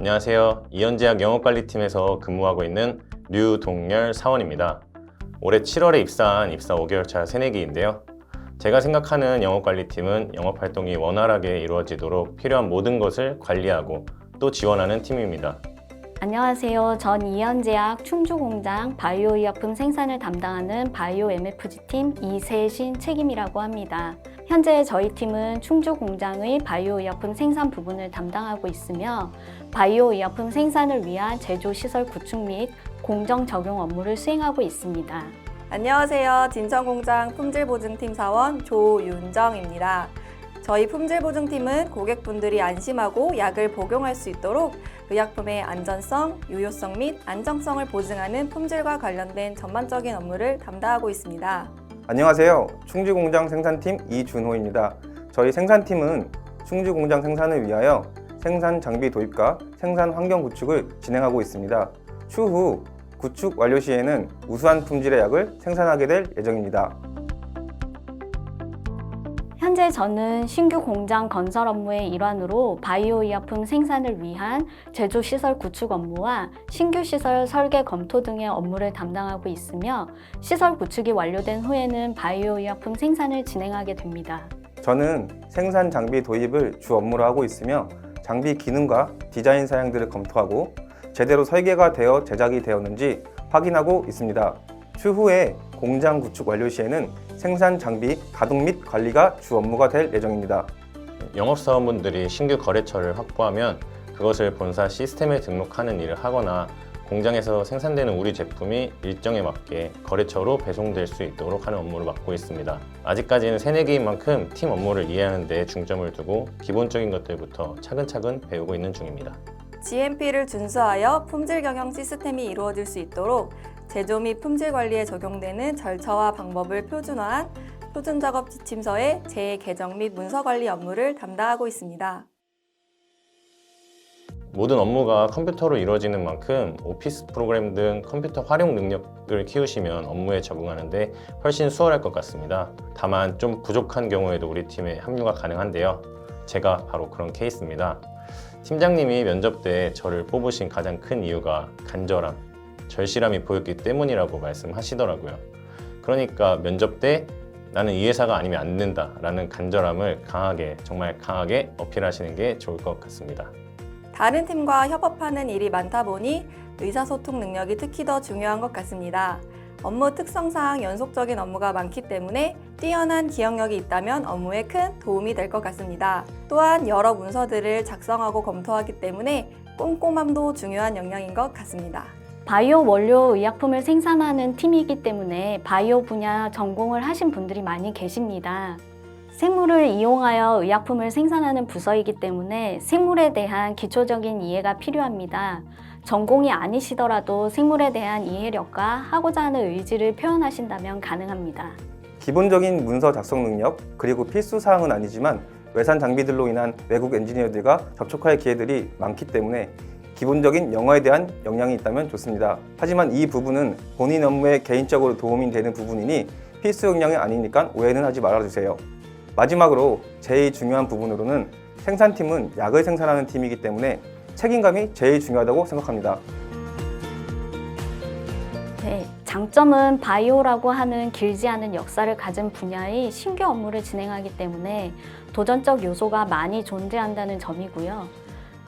안녕하세요. 이현제약 영업관리팀에서 근무하고 있는 류동열 사원입니다. 올해 7월에 입사한 입사 5개월 차 새내기인데요. 제가 생각하는 영업관리팀은 영업활동이 원활하게 이루어지도록 필요한 모든 것을 관리하고 또 지원하는 팀입니다. 안녕하세요. 전 이현제약 충주공장 바이오의약품 생산을 담당하는 바이오 MFG 팀 이세신 책임이라고 합니다. 현재 저희 팀은 충주 공장의 바이오의약품 생산 부분을 담당하고 있으며 바이오의약품 생산을 위한 제조 시설 구축 및 공정 적용 업무를 수행하고 있습니다. 안녕하세요. 진천공장 품질보증팀 사원 조윤정입니다. 저희 품질보증팀은 고객분들이 안심하고 약을 복용할 수 있도록 의약품의 안전성, 유효성 및 안정성을 보증하는 품질과 관련된 전반적인 업무를 담당하고 있습니다. 안녕하세요. 충주공장 생산팀 이준호입니다. 저희 생산팀은 충주공장 생산을 위하여 생산 장비 도입과 생산 환경 구축을 진행하고 있습니다. 추후 구축 완료 시에는 우수한 품질의 약을 생산하게 될 예정입니다. 현재 저는 신규 공장 건설 업무의 일환으로 바이오 의약품 생산을 위한 제조 시설 구축 업무와 신규 시설 설계 검토 등의 업무를 담당하고 있으며 시설 구축이 완료된 후에는 바이오 의약품 생산을 진행하게 됩니다. 저는 생산 장비 도입을 주 업무로 하고 있으며 장비 기능과 디자인 사양들을 검토하고 제대로 설계가 되어 제작이 되었는지 확인하고 있습니다. 추후에 공장 구축 완료 시에는 생산 장비 가동 및 관리가 주 업무가 될 예정입니다. 영업사원분들이 신규 거래처를 확보하면 그것을 본사 시스템에 등록하는 일을 하거나 공장에서 생산되는 우리 제품이 일정에 맞게 거래처로 배송될 수 있도록 하는 업무를 맡고 있습니다. 아직까지는 새내기인 만큼 팀 업무를 이해하는 데 중점을 두고 기본적인 것들부터 차근차근 배우고 있는 중입니다. GMP를 준수하여 품질 경영 시스템이 이루어질 수 있도록 제조 및 품질 관리에 적용되는 절차와 방법을 표준화한 표준 작업 지침서의 재개정 및 문서 관리 업무를 담당하고 있습니다. 모든 업무가 컴퓨터로 이루어지는 만큼 오피스 프로그램 등 컴퓨터 활용 능력을 키우시면 업무에 적응하는데 훨씬 수월할 것 같습니다. 다만 좀 부족한 경우에도 우리 팀에 합류가 가능한데요. 제가 바로 그런 케이스입니다. 팀장님이 면접 때 저를 뽑으신 가장 큰 이유가 간절함, 절실함이 보였기 때문이라고 말씀하시더라고요. 그러니까 면접 때 나는 이 회사가 아니면 안 된다라는 간절함을 강하게, 정말 강하게 어필하시는 게 좋을 것 같습니다. 다른 팀과 협업하는 일이 많다 보니 의사소통 능력이 특히 더 중요한 것 같습니다. 업무 특성상 연속적인 업무가 많기 때문에 뛰어난 기억력이 있다면 업무에 큰 도움이 될 것 같습니다. 또한 여러 문서들을 작성하고 검토하기 때문에 꼼꼼함도 중요한 역량인 것 같습니다. 바이오 원료 의약품을 생산하는 팀이기 때문에 바이오 분야 전공을 하신 분들이 많이 계십니다. 생물을 이용하여 의약품을 생산하는 부서이기 때문에 생물에 대한 기초적인 이해가 필요합니다. 전공이 아니시더라도 생물에 대한 이해력과 하고자 하는 의지를 표현하신다면 가능합니다. 기본적인 문서 작성 능력 그리고 필수 사항은 아니지만 외산 장비들로 인한 외국 엔지니어들과 접촉할 기회들이 많기 때문에 기본적인 영어에 대한 역량이 있다면 좋습니다. 하지만 이 부분은 본인 업무에 개인적으로 도움이 되는 부분이니 필수 역량이 아니니까 오해는 하지 말아주세요. 마지막으로 제일 중요한 부분으로는 생산팀은 약을 생산하는 팀이기 때문에 책임감이 제일 중요하다고 생각합니다. 네, 장점은 바이오라고 하는 길지 않은 역사를 가진 분야의 신규 업무를 진행하기 때문에 도전적 요소가 많이 존재한다는 점이고요.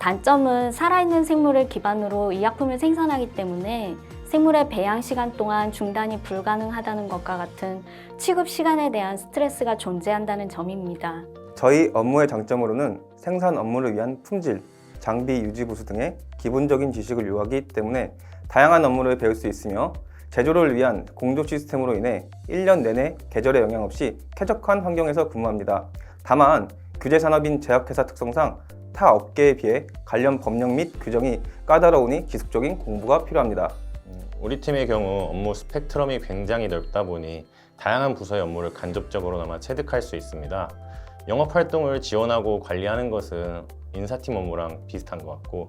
단점은 살아있는 생물을 기반으로 의약품을 생산하기 때문에 생물의 배양 시간 동안 중단이 불가능하다는 것과 같은 취급 시간에 대한 스트레스가 존재한다는 점입니다. 저희 업무의 장점으로는 생산 업무를 위한 품질, 장비 유지 보수 등의 기본적인 지식을 요하기 때문에 다양한 업무를 배울 수 있으며 제조를 위한 공조 시스템으로 인해 1년 내내 계절에 영향 없이 쾌적한 환경에서 근무합니다. 다만 규제 산업인 제약회사 특성상 타 업계에 비해 관련 법령 및 규정이 까다로우니 지속적인 공부가 필요합니다. 우리 팀의 경우 업무 스펙트럼이 굉장히 넓다 보니 다양한 부서의 업무를 간접적으로나마 체득할 수 있습니다. 영업 활동을 지원하고 관리하는 것은 인사팀 업무랑 비슷한 것 같고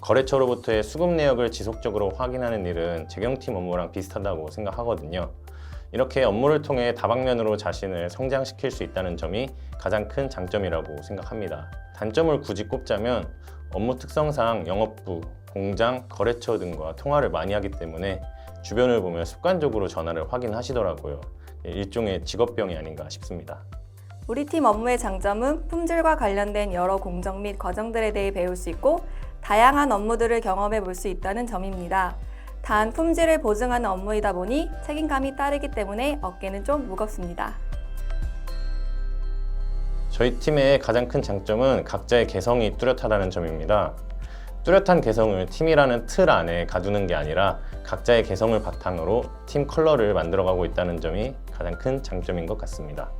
거래처로부터의 수급 내역을 지속적으로 확인하는 일은 재경팀 업무랑 비슷하다고 생각하거든요. 이렇게 업무를 통해 다방면으로 자신을 성장시킬 수 있다는 점이 가장 큰 장점이라고 생각합니다. 단점을 굳이 꼽자면 업무 특성상 영업부, 공장, 거래처 등과 통화를 많이 하기 때문에 주변을 보면 습관적으로 전화를 확인하시더라고요. 일종의 직업병이 아닌가 싶습니다. 우리 팀 업무의 장점은 품질과 관련된 여러 공정 및 과정들에 대해 배울 수 있고 다양한 업무들을 경험해 볼 수 있다는 점입니다. 단 품질을 보증하는 업무이다 보니 책임감이 따르기 때문에 어깨는 좀 무겁습니다. 저희 팀의 가장 큰 장점은 각자의 개성이 뚜렷하다는 점입니다. 뚜렷한 개성을 팀이라는 틀 안에 가두는 게 아니라 각자의 개성을 바탕으로 팀 컬러를 만들어가고 있다는 점이 가장 큰 장점인 것 같습니다.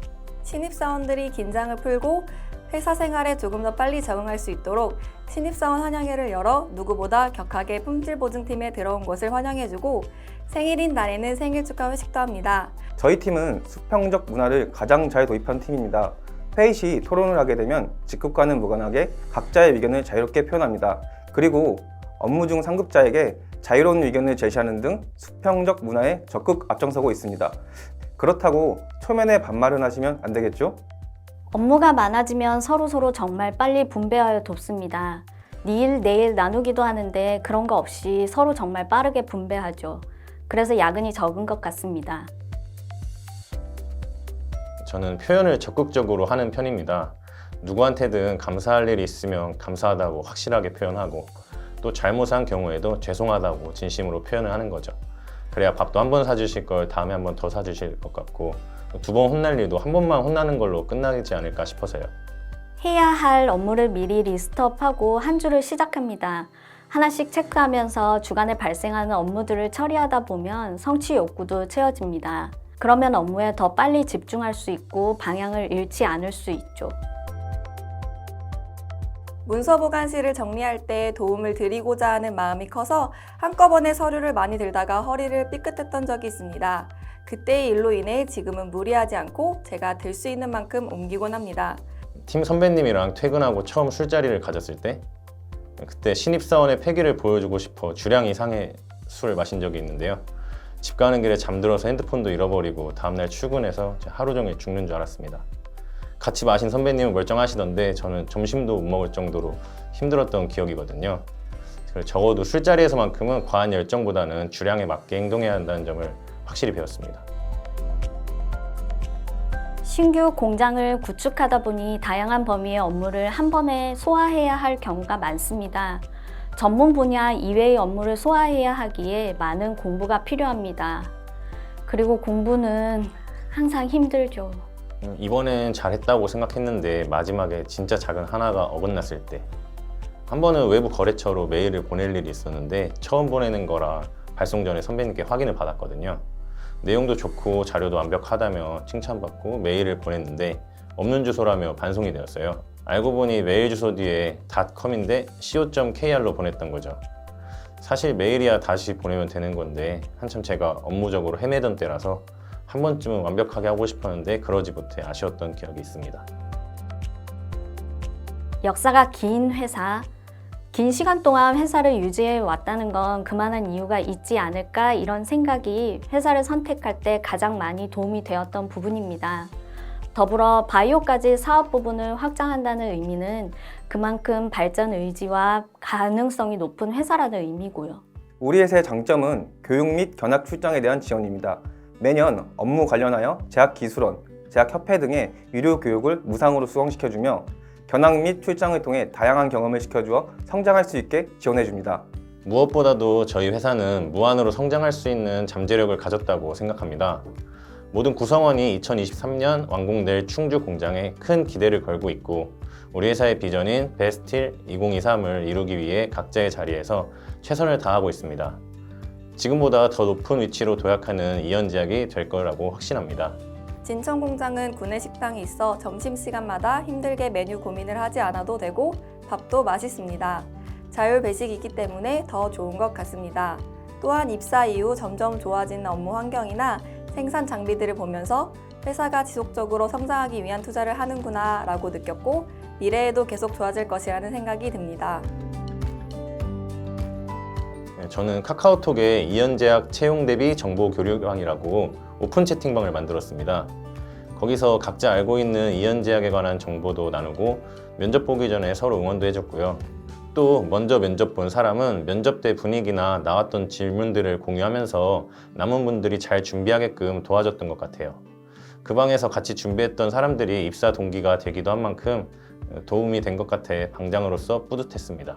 신입사원들이 긴장을 풀고 회사 생활에 조금 더 빨리 적응할 수 있도록 신입사원 환영회를 열어 누구보다 격하게 품질 보증팀에 들어온 것을 환영해주고 생일인 날에는 생일 축하 회식도 합니다. 저희 팀은 수평적 문화를 가장 잘 도입한 팀입니다. 회의 시 토론을 하게 되면 직급과는 무관하게 각자의 의견을 자유롭게 표현합니다. 그리고 업무 중 상급자에게 자유로운 의견을 제시하는 등 수평적 문화에 적극 앞장서고 있습니다. 그렇다고 초면에 반말은 하시면 안 되겠죠? 업무가 많아지면 서로서로 정말 빨리 분배하여 돕습니다. 니일, 내일 나누기도 하는데 그런 거 없이 서로 정말 빠르게 분배하죠. 그래서 야근이 적은 것 같습니다. 저는 표현을 적극적으로 하는 편입니다. 누구한테든 감사할 일이 있으면 감사하다고 확실하게 표현하고 또 잘못한 경우에도 죄송하다고 진심으로 표현을 하는 거죠. 그래야 밥도 한 번 사주실 걸 다음에 한 번 더 사주실 것 같고 두 번 혼날 일도 한 번만 혼나는 걸로 끝나지 않을까 싶어서요. 해야 할 업무를 미리 리스트업하고 한 주를 시작합니다. 하나씩 체크하면서 주간에 발생하는 업무들을 처리하다 보면 성취 욕구도 채워집니다. 그러면 업무에 더 빨리 집중할 수 있고 방향을 잃지 않을 수 있죠. 문서 보관실을 정리할 때 도움을 드리고자 하는 마음이 커서 한꺼번에 서류를 많이 들다가 허리를 삐끗했던 적이 있습니다. 그때의 일로 인해 지금은 무리하지 않고 제가 들 수 있는 만큼 옮기곤 합니다. 팀 선배님이랑 퇴근하고 처음 술자리를 가졌을 때 그때 신입사원의 패기를 보여주고 싶어 주량 이 상의 술을 마신 적이 있는데요. 집 가는 길에 잠들어서 핸드폰도 잃어버리고 다음날 출근해서 하루 종일 죽는 줄 알았습니다. 같이 마신 선배님은 멀쩡하시던데 저는 점심도 못 먹을 정도로 힘들었던 기억이거든요. 적어도 술자리에서만큼은 과한 열정보다는 주량에 맞게 행동해야 한다는 점을 확실히 배웠습니다. 신규 공장을 구축하다 보니 다양한 범위의 업무를 한 번에 소화해야 할 경우가 많습니다. 전문 분야 이외의 업무를 소화해야 하기에 많은 공부가 필요합니다. 그리고 공부는 항상 힘들죠. 음, 이번엔 잘했다고 생각했는데 마지막에 진짜 작은 하나가 어긋났을 때 한 번은 외부 거래처로 메일을 보낼 일이 있었는데 처음 보내는 거라 발송 전에 선배님께 확인을 받았거든요. 내용도 좋고 자료도 완벽하다며 칭찬받고 메일을 보냈는데 없는 주소라며 반송이 되었어요. 알고 보니 메일 주소 뒤에 .com인데 co.kr로 보냈던 거죠. 사실 메일이야 다시 보내면 되는 건데 한참 제가 업무적으로 헤매던 때라서 한 번쯤은 완벽하게 하고 싶었는데 그러지 못해 아쉬웠던 기억이 있습니다. 역사가 긴 회사, 긴 시간 동안 회사를 유지해 왔다는 건 그만한 이유가 있지 않을까 이런 생각이 회사를 선택할 때 가장 많이 도움이 되었던 부분입니다. 더불어 바이오까지 사업 부분을 확장한다는 의미는 그만큼 발전 의지와 가능성이 높은 회사라는 의미고요. 우리 회사의 장점은 교육 및 견학 출장에 대한 지원입니다. 매년 업무 관련하여 제약기술원, 제약협회 등의 유료 교육을 무상으로 수강시켜주며 견학 및 출장을 통해 다양한 경험을 시켜주어 성장할 수 있게 지원해줍니다. 무엇보다도 저희 회사는 무한으로 성장할 수 있는 잠재력을 가졌다고 생각합니다. 모든 구성원이 2023년 완공될 충주 공장에 큰 기대를 걸고 있고 우리 회사의 비전인 베스틸 2023을 이루기 위해 각자의 자리에서 최선을 다하고 있습니다. 지금보다 더 높은 위치로 도약하는 이연제약이 될 거라고 확신합니다. 진천 공장은 구내 식당이 있어 점심시간마다 힘들게 메뉴 고민을 하지 않아도 되고 밥도 맛있습니다. 자율 배식이기 때문에 더 좋은 것 같습니다. 또한 입사 이후 점점 좋아지는 업무 환경이나 생산 장비들을 보면서 회사가 지속적으로 성장하기 위한 투자를 하는구나 라고 느꼈고 미래에도 계속 좋아질 것이라는 생각이 듭니다. 네, 저는 카카오톡에 이연제약 채용 대비 정보 교류방이라고 오픈 채팅방을 만들었습니다. 거기서 각자 알고 있는 이연제약에 관한 정보도 나누고 면접 보기 전에 서로 응원도 해줬고요. 또 먼저 면접 본 사람은 면접 때 분위기나 나왔던 질문들을 공유하면서 남은 분들이 잘 준비하게끔 도와줬던 것 같아요. 그 방에서 같이 준비했던 사람들이 입사 동기가 되기도 한 만큼 도움이 된 것 같아 방장으로서 뿌듯했습니다.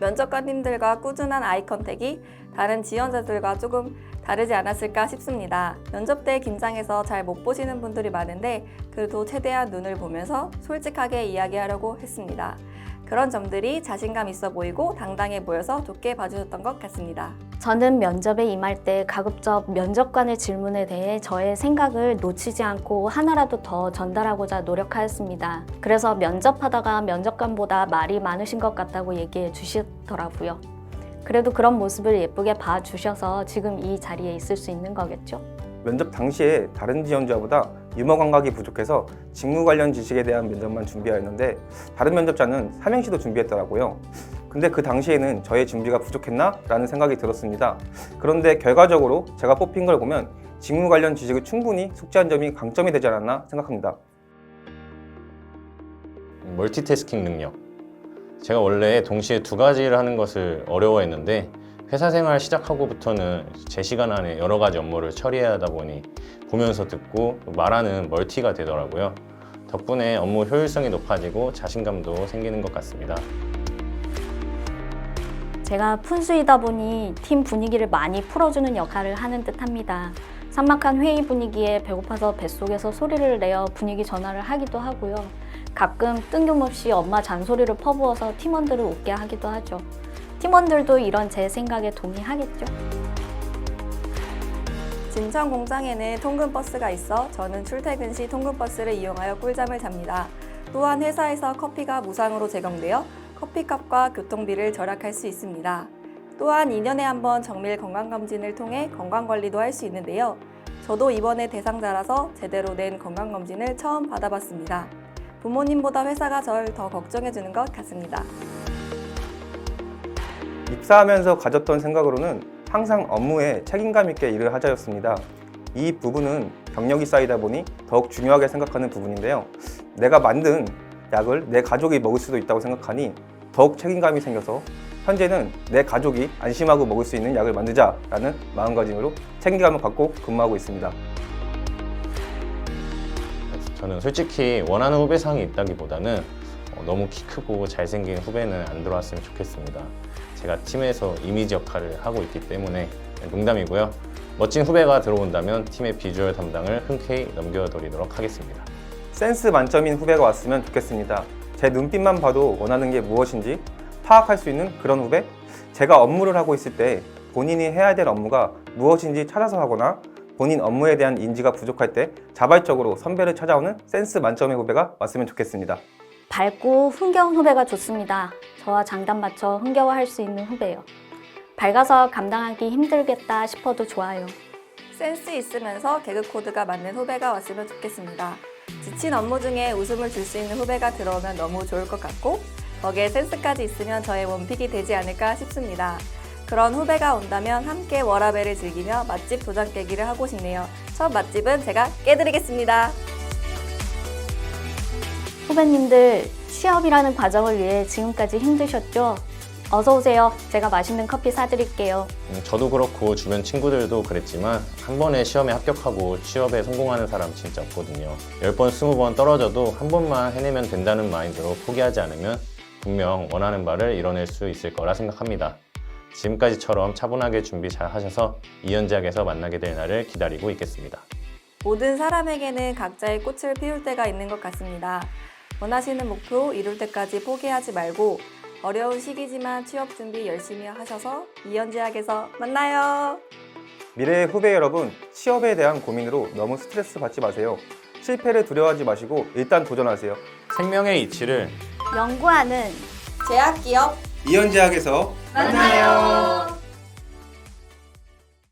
면접관님들과 꾸준한 아이 컨택이 다른 지원자들과 조금 다르지 않았을까 싶습니다. 면접 때 긴장해서 잘 못 보시는 분들이 많은데 그래도 최대한 눈을 보면서 솔직하게 이야기하려고 했습니다. 그런 점들이 자신감 있어 보이고 당당해 보여서 좋게 봐주셨던 것 같습니다. 저는 면접에 임할 때 가급적 면접관의 질문에 대해 저의 생각을 놓치지 않고 하나라도 더 전달하고자 노력하였습니다. 그래서 면접하다가 면접관보다 말이 많으신 것 같다고 얘기해 주시더라고요. 그래도 그런 모습을 예쁘게 봐주셔서 지금 이 자리에 있을 수 있는 거겠죠? 면접 당시에 다른 지원자보다 유머 감각이 부족해서 직무 관련 지식에 대한 면접만 준비하였는데 다른 면접자는 삼행시도 준비했더라고요. 근데 그 당시에는 저의 준비가 부족했나? 라는 생각이 들었습니다. 그런데 결과적으로 제가 뽑힌 걸 보면 직무 관련 지식을 충분히 숙지한 점이 강점이 되지 않았나 생각합니다. 멀티태스킹 능력. 제가 원래 동시에 두 가지를 하는 것을 어려워했는데 회사 생활 시작하고부터는 제 시간 안에 여러 가지 업무를 처리해야 하다 보니 보면서 듣고 또 말하는 멀티가 되더라고요. 덕분에 업무 효율성이 높아지고 자신감도 생기는 것 같습니다. 제가 푼수이다 보니 팀 분위기를 많이 풀어주는 역할을 하는 듯 합니다. 삭막한 회의 분위기에 배고파서 뱃속에서 소리를 내어 분위기 전환을 하기도 하고요. 가끔 뜬금없이 엄마 잔소리를 퍼부어서 팀원들을 웃게 하기도 하죠. 팀원들도 이런 제 생각에 동의하겠죠. 진천 공장에는 통근버스가 있어 저는 출퇴근 시 통근버스를 이용하여 꿀잠을 잡니다. 또한 회사에서 커피가 무상으로 제공되어 커피값과 교통비를 절약할 수 있습니다. 또한 2년에 한 번 정밀 건강검진을 통해 건강관리도 할 수 있는데요. 저도 이번에 대상자라서 제대로 낸 건강검진을 처음 받아봤습니다. 부모님보다 회사가 절 더 걱정해주는 것 같습니다. 입사하면서 가졌던 생각으로는 항상 업무에 책임감 있게 일을 하자였습니다. 이 부분은 경력이 쌓이다 보니 더욱 중요하게 생각하는 부분인데요. 내가 만든 약을 내 가족이 먹을 수도 있다고 생각하니 더욱 책임감이 생겨서 현재는 내 가족이 안심하고 먹을 수 있는 약을 만들자라는 마음가짐으로 책임감을 갖고 근무하고 있습니다. 저는 솔직히 원하는 후배상이 있다기보다는 어, 너무 키 크고 잘생긴 후배는 안 들어왔으면 좋겠습니다. 제가 팀에서 이미지 역할을 하고 있기 때문에 농담이고요. 멋진 후배가 들어온다면 팀의 비주얼 담당을 흔쾌히 넘겨드리도록 하겠습니다. 센스 만점인 후배가 왔으면 좋겠습니다. 제 눈빛만 봐도 원하는 게 무엇인지 파악할 수 있는 그런 후배? 제가 업무를 하고 있을 때 본인이 해야 될 업무가 무엇인지 찾아서 하거나 본인 업무에 대한 인지가 부족할 때 자발적으로 선배를 찾아오는 센스 만점의 후배가 왔으면 좋겠습니다. 밝고 흥겨운 후배가 좋습니다. 저와 장단 맞춰 흥겨워할 수 있는 후배요. 밝아서 감당하기 힘들겠다 싶어도 좋아요. 센스 있으면서 개그 코드가 맞는 후배가 왔으면 좋겠습니다. 지친 업무 중에 웃음을 줄 수 있는 후배가 들어오면 너무 좋을 것 같고 거기에 센스까지 있으면 저의 원픽이 되지 않을까 싶습니다. 그런 후배가 온다면 함께 워라벨을 즐기며 맛집 도장 깨기를 하고 싶네요. 첫 맛집은 제가 깨드리겠습니다. 후배님들 취업이라는 과정을 위해 지금까지 힘드셨죠? 어서 오세요. 제가 맛있는 커피 사드릴게요. 음, 저도 그렇고 주변 친구들도 그랬지만 한 번에 시험에 합격하고 취업에 성공하는 사람 진짜 없거든요. 10번, 20번 떨어져도 한 번만 해내면 된다는 마인드로 포기하지 않으면 분명 원하는 바를 이뤄낼 수 있을 거라 생각합니다. 지금까지처럼 차분하게 준비 잘 하셔서 이연제학에서 만나게 될 날을 기다리고 있겠습니다. 모든 사람에게는 각자의 꽃을 피울 때가 있는 것 같습니다. 원하시는 목표 이룰 때까지 포기하지 말고 어려운 시기지만 취업 준비 열심히 하셔서 이연제학에서 만나요. 미래의 후배 여러분, 취업에 대한 고민으로 너무 스트레스 받지 마세요. 실패를 두려워하지 마시고 일단 도전하세요. 생명의 이치를 연구하는 제약 기업 이현제학에서 만나요.